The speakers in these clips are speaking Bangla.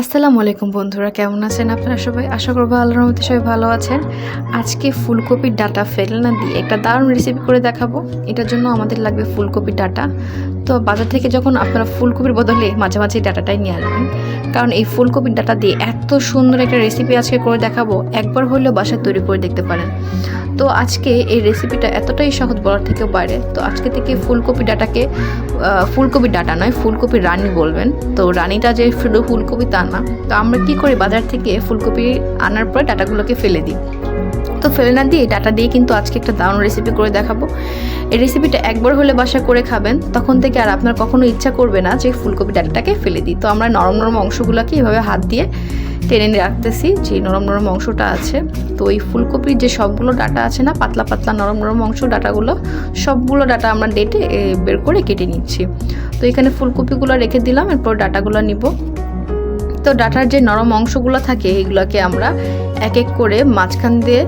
আসসালামু আলাইকুম বন্ধুরা, কেমন আছেন আপনারা সবাই? আশা করব আল্লাহর রহমতে সবাই ভালো আছেন। আজকে ফুলকপির ডাটা ফেলনা দিয়ে একটা দারুণ রেসিপি করে দেখাবো। এটার জন্য আমাদের লাগবে ফুলকপির ডাটা। তো বাজার থেকে যখন আপনারা ফুলকপির বদলে মাঝে মাঝে ডাটাটাই নিয়ে আসবেন, কারণ এই ফুলকপির ডাটা দিয়ে এত সুন্দর একটা রেসিপি আজকে করে দেখাবো। একবার হলেও বাসায় তৈরি করে দেখতে পারেন। তো আজকে এই রেসিপিটা এতটাই সহজ বলার থেকেও বাইরে। তো আজকে থেকে ফুলকপি ডাটাকে ফুলকপি ডাটা নয়, ফুলকপি রানী বলবেন। তো রানীটা যে শুধু ফুলকপি তা না তো আমরা কি করি, বাজার থেকে ফুলকপি আনার পরে ডাটাগুলোকে ফেলে দিই। তো ফেলে না দিয়ে ডাটা দিয়ে কিন্তু আজকে একটা দারুণ রেসিপি করে দেখাবো। এই রেসিপিটা একবার হলে বাসা করে খাবেন, তখন থেকে আর আপনার কখনো ইচ্ছা করবে না যে ফুলকপি ডাটাটাকে ফেলে দিই। তো আমরা নরম নরম অংশগুলোকে এভাবে হাত দিয়ে টেনে রাখতেছি, যে নরম নরম অংশটা আছে। তো এই ফুলকপির যে সবগুলো ডাটা আছে না, পাতলা পাতলা নরম নরম অংশ ডাটাগুলো, সবগুলো ডাটা আমরা ডেটে বের করে কেটে নিচ্ছি। তো এখানে ফুলকপিগুলো রেখে দিলাম, এরপর ডাটাগুলো নিব। তো ডাটার যে নরম অংশগুলো থাকে, এগুলোকে আমরা এক এক করে মাঝখান দিয়ে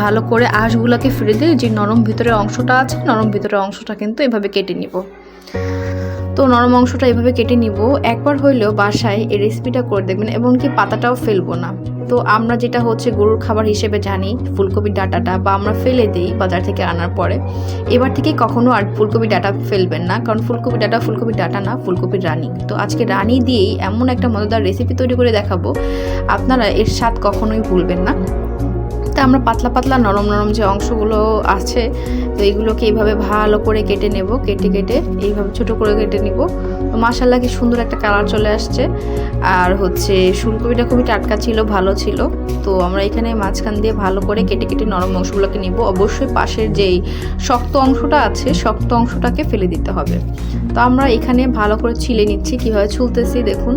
ভালো করে আঁশগুলোকে ফিরে দিয়ে, যে নরম ভিতরের অংশটা আছে, নরম ভিতরের অংশটা কিন্তু এভাবে কেটে নিব। তো নরম অংশটা এভাবে কেটে নিব। একবার হইলেও বাসায় এই রেসিপিটা করে দেখবেন, এমনকি পাতাটাও ফেলব না। তো আমরা যেটা হচ্ছে গরুর খাবার হিসেবে জানি ফুলকপির ডাটাটা বা আমরা ফেলে দিই বাজার থেকে আনার পরে, এবার থেকে কখনো আর ফুলকপি ডাটা ফেলবেন না, কারণ ফুলকপি ডাটা ফুলকপি ডাটা না ফুলকপির রানি। তো আজকে রানি দিয়েই এমন একটা মজাদার রেসিপি তৈরি করে দেখাবো, আপনারা এর স্বাদ কখনোই ভুলবেন না। তা আমরা পাতলা পাতলা নরম নরম যে অংশগুলো আছে, তো এইগুলোকে এইভাবে ভালো করে কেটে নেব, কেটে কেটে এইভাবে ছোট করে কেটে নিব। তো মাসাল্লাহ কি সুন্দর একটা কালার চলে আসছে। আর হচ্ছে ফুলকপিটা খুবই টাটকা ছিল, ভালো ছিল। তো আমরা এখানে মাঝখান দিয়ে ভালো করে কেটে কেটে নরম অংশগুলোকে নিব। অবশ্যই পাশের যেই শক্ত অংশটা আছে, শক্ত অংশটাকে ফেলে দিতে হবে। তো আমরা এখানে ভালো করে ছিলে নিচ্ছি, কীভাবে ছুলতেছি দেখুন।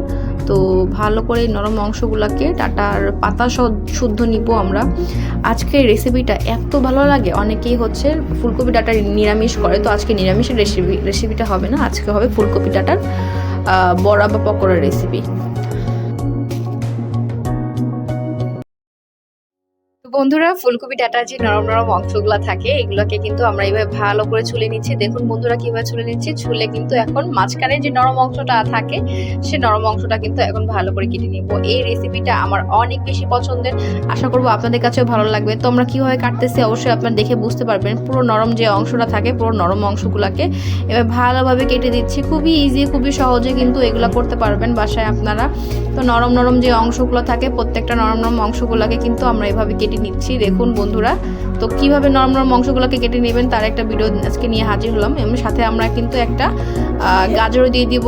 তো ভালো করে নরম অংশগুলোকে ডাটার পাতা শুদ্ধ নিব আমরা। আজকে রেসিপিটা এত ভালো লাগে। অনেকেই হচ্ছে ফুলকপি ডাটার নিরামিষ করে, তো আজকে নিরামিষের রেসিপি রেসিপিটা হবে না, আজকে হবে ফুলকপি ডাটার বড়া বা পকোড়ার রেসিপি বন্ধুরা, ফুলকপি ডাটার যে নরম নরম অংশগুলো থাকে, এগুলোকে কিন্তু আমরা এইভাবে ভালো করে ছুলে নিচ্ছি। দেখুন বন্ধুরা কীভাবে ছুলে নিচ্ছি। ছুলে কিন্তু এখন মাঝখানে যে নরম অংশটা থাকে, সে নরম অংশটা কিন্তু এখন ভালো করে কেটে নিব। এই রেসিপিটা আমার অনেক বেশি পছন্দের। আশা করব আপনাদের কাছেও ভালো লাগবে। তো আমরা কীভাবে কাটতেছি অবশ্যই আপনারা দেখে বুঝতে পারবেন। পুরো নরম যে অংশটা থাকে, পুরো নরম অংশগুলোকে এবার ভালোভাবে কেটে দিচ্ছি। খুবই ইজি খুবই সহজে কিন্তু এগুলো করতে পারবেন বাসায় আপনারা। তো নরম নরম যে অংশগুলো থাকে, প্রত্যেকটা নরম নরম অংশগুলোকে কিন্তু আমরা এভাবে কেটে নিচ্ছি। দেখুন বন্ধুরা। তো কীভাবে নরম নরম অংশগুলোকে কেটে নেবেন তার একটা ভিডিও আজকে নিয়ে হাজির হলাম। এবং সাথে আমরা কিন্তু একটা গাজরও দিয়ে দিব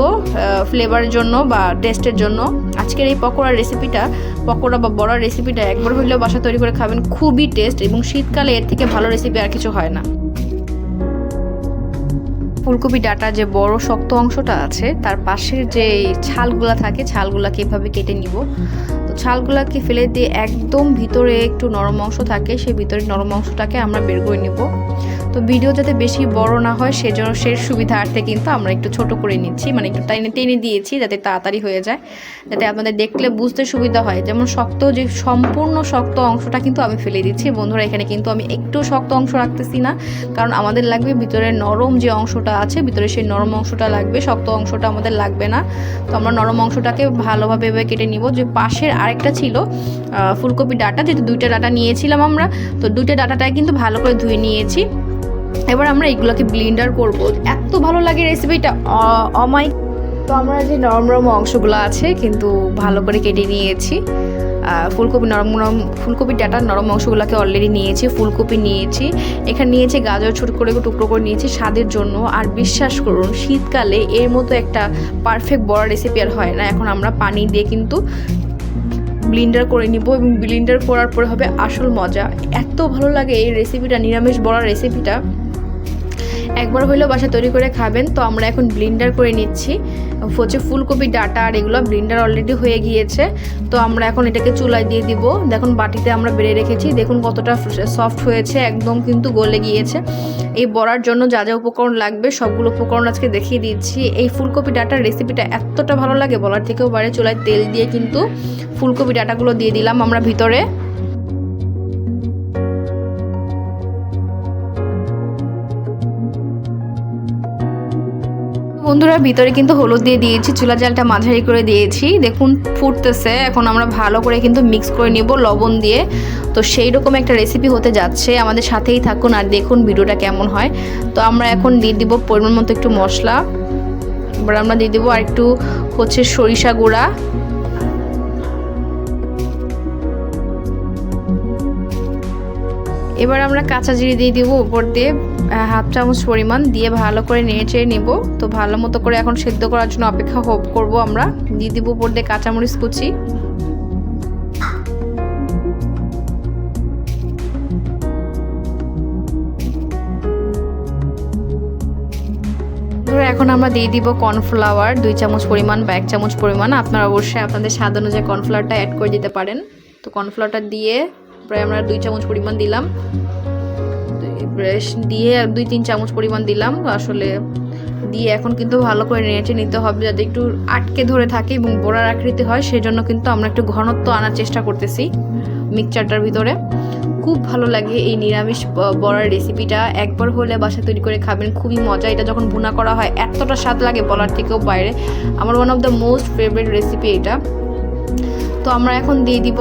ফ্লেভারের জন্য বা টেস্টের জন্য। আজকের এই পকোড়ার রেসিপিটা পকোড়া বা বড়ার রেসিপিটা একবার হলেও বাসা তৈরি করে খাবেন, খুবই টেস্ট এবং শীতকালে এর থেকে ভালো রেসিপি আর কিছু হয় না। ফুলকপি ডাটা যে বড় শক্ত অংশটা আছে, তার পাশের যে ছালগুলা থাকে, ছালগুলাকে এভাবে কেটে নিব। ছালগুলাকে ফেলে দিয়ে একদম ভিতরে একটু নরম অংশ থাকে, সেই ভিতরে নরম অংশটাকে আমরা বের করে নিব। তো ভিডিও যাতে বেশি বড় না হয়, সেজন্য সে সুবিধার্থে কিন্তু আমরা একটু ছোট করে নিচ্ছি মানে একটু টেনে টেনে দিয়েছি যাতে তাড়াতাড়ি হয়ে যায়, যাতে আপনাদের দেখলে বুঝতে সুবিধা হয়। যেমন শক্ত যে সম্পূর্ণ শক্ত অংশটা কিন্তু আমি ফেলে দিচ্ছি। বন্ধুরা, এখানে কিন্তু আমি একটু শক্ত অংশ রাখতেছি না, কারণ আমাদের লাগবে ভিতরে নরম যে অংশটা আছে, ভিতরে সেই নরম অংশটা লাগবে, শক্ত অংশটা আমাদের লাগবে না। তো আমরা নরম অংশটাকে ভালোভাবে কেটে নিব যে পাশের আরেকটা ছিল ফুলকপি ডাটা, যেহেতু দুইটা ডাটা নিয়েছিলাম আমরা, তো দুইটা ডাটাটাই কিন্তু ভালো করে ধুয়ে নিয়েছি। এবার আমরা এগুলোকে ব্লিন্ডার করব। এত ভালো লাগে রেসিপিটা অমাই। তো আমরা যে নরম নরম অংশগুলো আছে, কিন্তু ভালো করে কেটে নিয়েছি। ফুলকপি নরম নরম ফুলকপির ডাটার নরম অংশগুলোকে অলরেডি নিয়েছি, ফুলকপি নিয়েছি। এখানে নিয়েছি গাজর ছোট করে টুকরো করে নিয়েছি, স্বাদের জন্য। আর বিশ্বাস করুন, শীতকালে এর মতো একটা পারফেক্ট বড় রেসিপি আর হয় না। এখন আমরা পানি দিয়ে কিন্তু ব্লিন্ডার করে নিব এবং ব্লিন্ডার করার পরে হবে আসল মজা। এত ভালো লাগে এই রেসিপিটা নিরামিষ বড়া রেসিপিটা একবার হইলেও বাসা তৈরি করে খাবেন। তো আমরা এখন ব্লিন্ডার করে নিচ্ছি। হচ্ছে ফুলকপি, ডাটা আর এগুলো ব্লিন্ডার অলরেডি হয়ে গিয়েছে। তো আমরা এখন এটাকে চুলায় দিয়ে দিব। দেখুন বাটিতে আমরা বেড়ে রেখেছি। দেখুন কতটা সফট হয়েছে, একদম কিন্তু গলে গিয়েছে। এই বড়ার জন্য যা যা উপকরণ লাগবে, সবগুলো উপকরণ আজকে দেখিয়ে দিচ্ছি। এই ফুলকপি ডাটার রেসিপিটা এতটা ভালো লাগে বলার থেকেও বাইরে চুলায় তেল দিয়ে কিন্তু ফুলকপি ডাটাগুলো দিয়ে দিলাম আমরা ভিতরে। বন্ধুরা, ভিতরে কিন্তু হলুদ দিয়ে দিয়েছি, চুলা জালটা মাঝারি করে দিয়েছি। দেখুন, ফুটতেছে। এখন আমরা ভালো করে কিন্তু মিক্স করে নিব লবণ দিয়ে। তো সেই রকম একটা রেসিপি হতে যাচ্ছে। আমাদের সাথেই থাকুন আর দেখুন ভিডিওটা কেমন হয়। তো আমরা এখন দিয়ে দিব পরিমাণ মতো একটু মশলা। এবার আমরা দিয়ে দেবো আর একটু হচ্ছে সরিষা গুঁড়া। এবার আমরা কাঁচা জিরে দিয়ে দিব উপর দিয়ে হাফ চামচ পরিমাণ দিয়ে ভালো করে নেড়ে চেড়ে নিব। তো ভালো মতো করে এখন সেদ্ধ করার জন্য অপেক্ষা হোপ করব আমরা। দিয়ে দিব উপর দিয়ে কাঁচামরিচ কুচি। এখন আমরা দিয়ে দিব কর্নফ্লাওয়ার, দুই চামচ পরিমাণ বা এক চামচ পরিমাণ। আপনারা অবশ্যই আপনাদের স্বাদ অনুযায়ী কর্নফ্লাওয়ারটা অ্যাড করে দিতে পারেন। তো কর্নফ্লাওয়ারটা দিয়ে প্রায় আমরা দুই চামচ পরিমাণ দিলাম। দিয়ে দুই তিন চামচ পরিমাণ দিলাম। আসলে দিয়ে এখন কিন্তু ভালো করে নেড়ে নিতে হবে যাতে একটু আটকে ধরে থাকে এবং বড়ার আকৃতি হয় সেই জন্য কিন্তু আমরা একটু ঘনত্ব আনার চেষ্টা করতেছি মিক্সচারটার ভিতরে। খুব ভালো লাগে এই নিরামিষ বড়ার রেসিপিটা একবার হলে বাসা তৈরি করে খাবেন, খুবই মজা। এটা যখন ভুনা করা হয়, এতটা স্বাদ লাগে বলার থেকেও বাইরে। আমার one of the most favourite recipe এটা। তো আমরা এখন দিয়ে দিব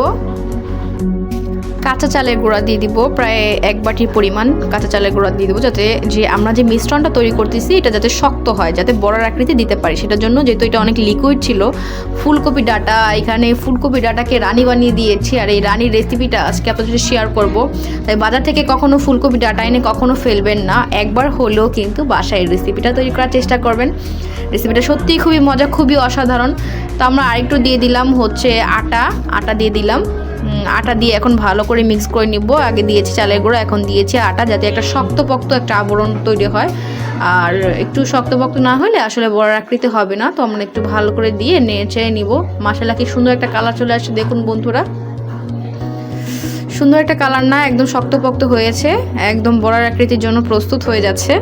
কাঁচা চালের গুঁড়া দিয়ে দিব, প্রায় এক বাটির পরিমাণ কাঁচা চালের গুঁড়া দিয়ে দিব যাতে যে আমরা যে মিশ্রণটা তৈরি করতেছি, এটা যাতে শক্ত হয়, যাতে বড়ার আকৃতি দিতে পারি। সেটার জন্য যেহেতু এটা অনেক লিকুইড ছিল, ফুলকপি ডাটা, এখানে ফুলকপি ডাটাকে রানি বানিয়ে দিয়েছি আর এই রানির রেসিপিটা আজকে আপনাদের শেয়ার করব। তাই বাজার থেকে কখনো ফুলকপি ডাটা এনে কখনো ফেলবেন না, একবার হলেও কিন্তু বাসায় রেসিপিটা তৈরি করার চেষ্টা করবেন। রেসিপিটা সত্যিই খুবই মজা, খুবই অসাধারণ। তো আমরা আরেকটু দিয়ে দিলাম হচ্ছে আটা আটা দিয়ে দিলাম। আটা দিয়ে এখন ভালো করে মিক্স করে নিব। আগে দিয়েছি চালের গুঁড়ো, এখন দিয়েছি আটা যাতে একটা শক্তপোক্ত একটা আবরণ তৈরি হয়। আর একটু শক্তপোক্ত না হলে আসলে বড় আকৃতি হবে না, তো আমরা একটু ভালো করে দিয়ে নেড়ে নিব। মাসালা কি সুন্দর একটা কালার চলে আসছে, দেখুন বন্ধুরা। সুন্দর একটা কালার না, একদম শক্তপোক্ত হয়েছে। একদম বড়ার আকৃতির জন্য প্রস্তুত হয়ে যাচ্ছে।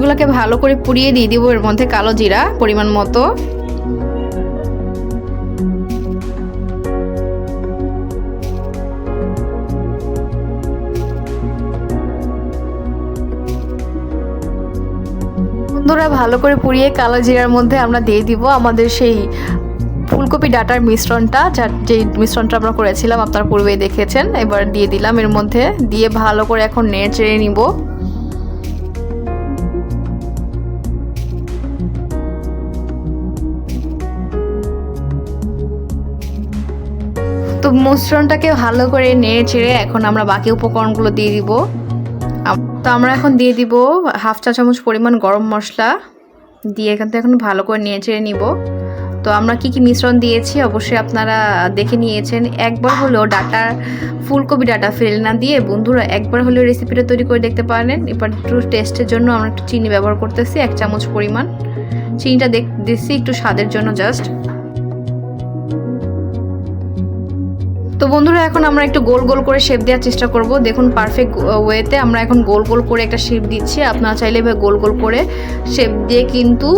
পেঁয়াজগুলোকে ভালো করে পুড়িয়ে দিয়ে দিব এর মধ্যে কালো জিরা পরিমাণ মতো। বন্ধুরা, ভালো করে পুড়িয়ে কালো জিরার মধ্যে আমরা দিয়ে দিব আমাদের সেই ফুলকপি ডাটার মিশ্রণটা, যার যে মিশ্রণটা আমরা করেছিলাম আপনারা পূর্বেই দেখেছেন, এবার দিয়ে দিলাম এর মধ্যে। দিয়ে ভালো করে এখন নেড়ে চেড়ে নিব। মিশ্রণটাকে ভালো করে নেড়ে চেড়ে এখন আমরা বাকি উপকরণগুলো দিয়ে দিব। তো আমরা এখন দিয়ে দিব হাফ চা চামচ পরিমাণ গরম মশলা। দিয়ে এখান থেকে এখন ভালো করে নেড়ে চেড়ে নিব। তো আমরা কি কি মিশ্রণ দিয়েছি অবশ্যই আপনারা দেখে নিয়েছেন। একবার হলেও ডাটা ফুলকপি ডাটা ফেল না দিয়ে বন্ধুরা একবার হলেও রেসিপিটা তৈরি করে দেখতে পারেন। এবার একটু টেস্টের জন্য আমরা একটু চিনি ব্যবহার করতেছি, এক চামচ পরিমাণ। চিনিটা দেখ, দিচ্ছি একটু স্বাদের জন্য জাস্ট তো বন্ধুরা, এখন আমরা একটু গোল গোল করে শেপ দেওয়ার চেষ্টা করব। দেখুন পারফেক্ট ওয়েতে আমরা এখন গোল গোল করে একটা শেপ দিচ্ছি। আপনারা চাইলে এভাবে গোল গোল করে শেপ দিয়ে কিন্তু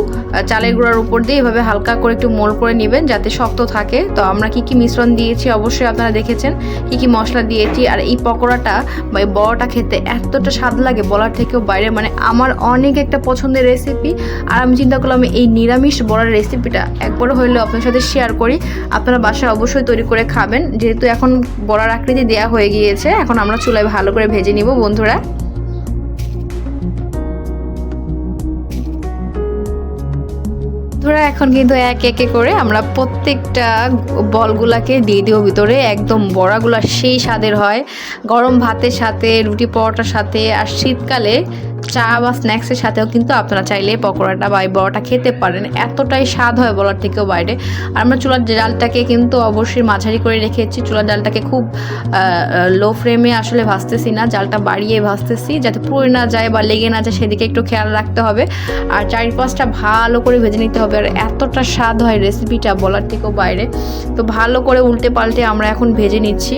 চালের গুঁড়ার উপর দিয়ে এভাবে হালকা করে একটু মোল করে নেবেন যাতে শক্ত থাকে। তো আমরা কি কি মিশ্রণ দিয়েছি অবশ্যই আপনারা দেখেছেন। কি কি মশলা দিয়েছি, আর এই পকোড়াটা বা এই বড়াটা খেতে এতটা স্বাদ লাগে বলার থেকেও বাইরে। মানে আমার অনেক একটা পছন্দের রেসিপি আর আমি চিন্তা করলাম এই নিরামিষ বড়ার রেসিপিটা একবার হইলেও আপনার সাথে শেয়ার করি। আপনারা বাসায় অবশ্যই তৈরি করে খাবেন। যেহেতু এখন বড়ার আকৃতি দেয়া হয়ে গিয়েছে, এখন আমরা চুলায় ভালো করে ভেজে নিব বন্ধুরা। ধরা এখন কিন্তু এক একে করে আমরা প্রত্যেকটা বলগুলাকে দিয়ে দিব ভিতরে, একদম বড়াগুলা সেই স্বাদের হয়। গরম ভাতের সাথে, রুটি পরোটার সাথে, আর শীতকালে চা বা স্ন্যাক্সের সাথেও কিন্তু আপনারা চাইলে পকোড়াটা বা এই বড়াটা খেতে পারেন। এতটাই স্বাদ হয় বলার থেকেও বাইরে। আর আমরা চুলার ডালটাকে কিন্তু অবশ্যই মাঝারি করে রেখেছি। চুলার ডালটাকে খুব লো ফ্লেমে আসলে ভাজতেছি না। জালটা বাড়িয়ে ভাজতেছি যাতে পুড়ে না যায় বা লেগে না যায় সেদিকে একটু খেয়াল রাখতে হবে। আর চারিপাশটা ভালো করে ভেজে নিতে হবে। আর এতটা স্বাদ হয় রেসিপিটা বলার থেকেও বাইরে। তো ভালো করে উল্টে পাল্টে আমরা এখন ভেজে নিচ্ছি।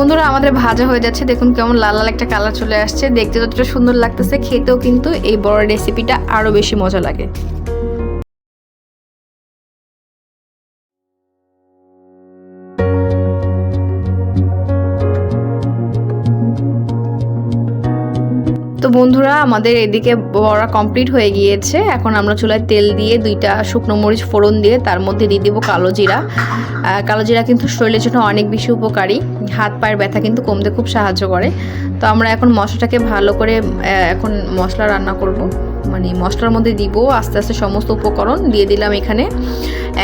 বন্ধুরা, আমাদের ভাজা হয়ে যাচ্ছে। দেখুন কেমন লাল লাল একটা কালার চলে আসছে। দেখতে যতটা সুন্দর লাগতেছে, খেতেও কিন্তু এই বড় রেসিপিটা আরও বেশি মজা লাগে। বন্ধুরা, আমাদের এদিকে বড়া কমপ্লিট হয়ে গিয়েছে। এখন আমরা চুলায় তেল দিয়ে দুইটা শুকনো মরিচ ফোড়ন দিয়ে তার মধ্যে দিয়ে দেবো কালো জিরা। কালো জিরা কিন্তু শরীরের জন্য অনেক বেশি উপকারী। হাত পায়ের ব্যথা কিন্তু কমতে খুব সাহায্য করে। তো আমরা এখন মশলাটাকে ভালো করে এখন মশলা রান্না করব। মানে মশলার মধ্যে দিব আস্তে আস্তে সমস্ত উপকরণ। দিয়ে দিলাম এখানে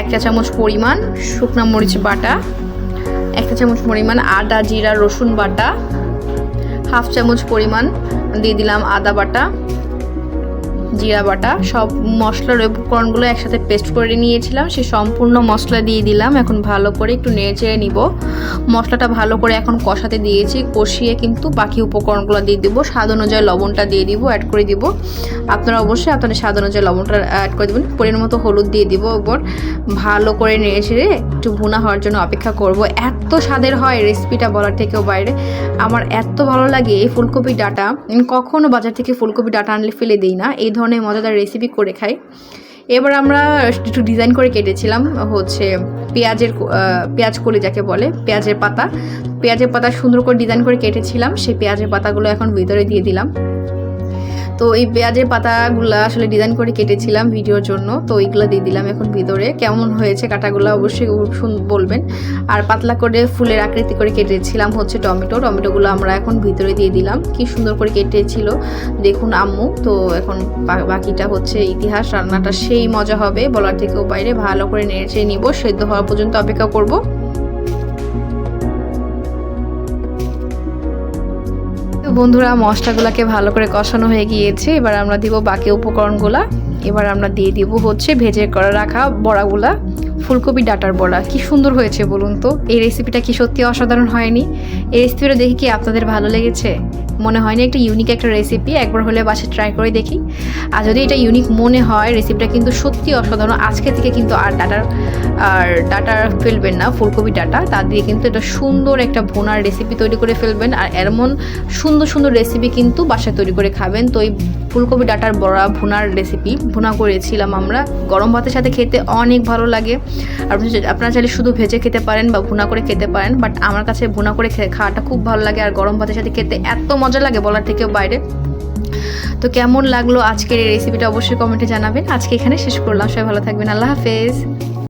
এক চা চামচ পরিমাণ শুকনো মরিচ বাটা, এক চা চামচ পরিমাণ আদা, জিরা, রসুন বাটা হাফ চামচ পরিমাণ দিয়ে দিলাম আদা বাটা। জিরা বাটা, সব মশলার উপকরণগুলো একসাথে পেস্ট করে নিয়েছিলাম। সে সম্পূর্ণ মশলা দিয়ে দিলাম। এখন ভালো করে একটু নেড়ে নিব। মশলাটা ভালো করে এখন কষাতে দিয়েছি। কষিয়ে কিন্তু বাকি উপকরণগুলো দিয়ে দিব। স্বাদ অনুযায়ী লবণটা দিয়ে দিব অ্যাড করে দিব। আপনারা অবশ্যই আপনাদের স্বাদ অনুযায়ী লবণটা অ্যাড করে দেবেন। পরিমাণ মতো হলুদ দিয়ে দিব ওপর ভালো করে নেড়ে চেড়ে একটু ভুনা হওয়ার জন্য অপেক্ষা করব। এত স্বাদের হয় রেসিপিটা বলার থেকেও বাইরে। আমার এত ভালো লাগে এই ফুলকপি ডাটা। আমি কখনো বাজার থেকে ফুলকপি ডাটা আনলে ফেলে দিই না। এই ধরনের মজাদার রেসিপি করে খাই। এবার আমরা একটু ডিজাইন করে কেটেছিলাম, হচ্ছে পেঁয়াজের পেঁয়াজ কলি যাকে বলে, পেঁয়াজের পাতা। পেঁয়াজের পাতা সুন্দর করে ডিজাইন করে কেটেছিলাম, সেই পেঁয়াজের পাতাগুলো এখন ভিতরে দিয়ে দিলাম। তো এই পেঁয়াজের পাতাগুলো আসলে ডিজাইন করে কেটেছিলাম ভিডিওর জন্য, তো এইগুলো দিয়ে দিলাম এখন ভিতরে। কেমন হয়েছে কাটাগুলো অবশ্যই বলবেন। আর পাতলা করে ফুলের আকৃতি করে কেটেছিলাম হচ্ছে টমেটো। টমেটোগুলো আমরা এখন ভিতরে দিয়ে দিলাম। কি সুন্দর করে কেটেছিল, দেখুন আম্মু। তো এখন বাকিটা হচ্ছে ইতিহাস, রান্নাটা সেই মজা হবে। বলার থেকেও বাইরে ভালো করে নেড়ে চেয়ে নিব। সেদ্ধ হওয়া পর্যন্ত অপেক্ষা করব। বন্ধুরা, মশলাগুলোকে ভালো করে কষানো হয়ে গিয়েছে। এবার আমরা দিব বাকি উপকরণগুলা। এবার আমরা দিয়ে দিব হচ্ছে ভেজে করে রাখা বড়াগুলা। ফুলকপি ডাটার বড়া, কি সুন্দর হয়েছে বলুন তো? এই রেসিপিটা কি সত্যি অসাধারণ হয়নি? এই রেসিপিটা দেখে কি আপনাদের ভালো লেগেছে? মনে হয়নি একটা ইউনিক একটা রেসিপি একবার হলে বাসে ট্রাই করে দেখি। আর যদি এটা ইউনিক মনে হয় রেসিপিটা কিন্তু সত্যি অসাধারণ। আজকে থেকে কিন্তু আর ডাটার, আর ডাটা ফেলবেন না, ফুলকপি ডাটা। তা দিয়ে কিন্তু এটা সুন্দর একটা ভুনার রেসিপি তৈরি করে ফেলবেন। আর এমন সুন্দর সুন্দর রেসিপি কিন্তু বাসায় তৈরি করে খাবেন। তো এই ফুলকপি ডাটার বড়া, ভুনার রেসিপি ভুনা করেছিলাম আমরা। গরম ভাতের সাথে খেতে অনেক ভালো লাগে। আপনি আপনারা চাইলে শুধু ভেজে খেতে পারেন বা ভুনা করে খেতে পারেন বাট আমার কাছে ভুনা করে খাওয়াটা খুব ভালো লাগে আর গরম ভাতের সাথে খেতে এত মজা লাগে বলার থেকেও বাইরে। তো কেমন লাগল আজকের এই রেসিপিটা অবশ্যই কমেন্টে জানাবেন। আজকে এখানে শেষ করলাম। সবাই ভালো থাকবেন। আল্লাহ হাফেজ।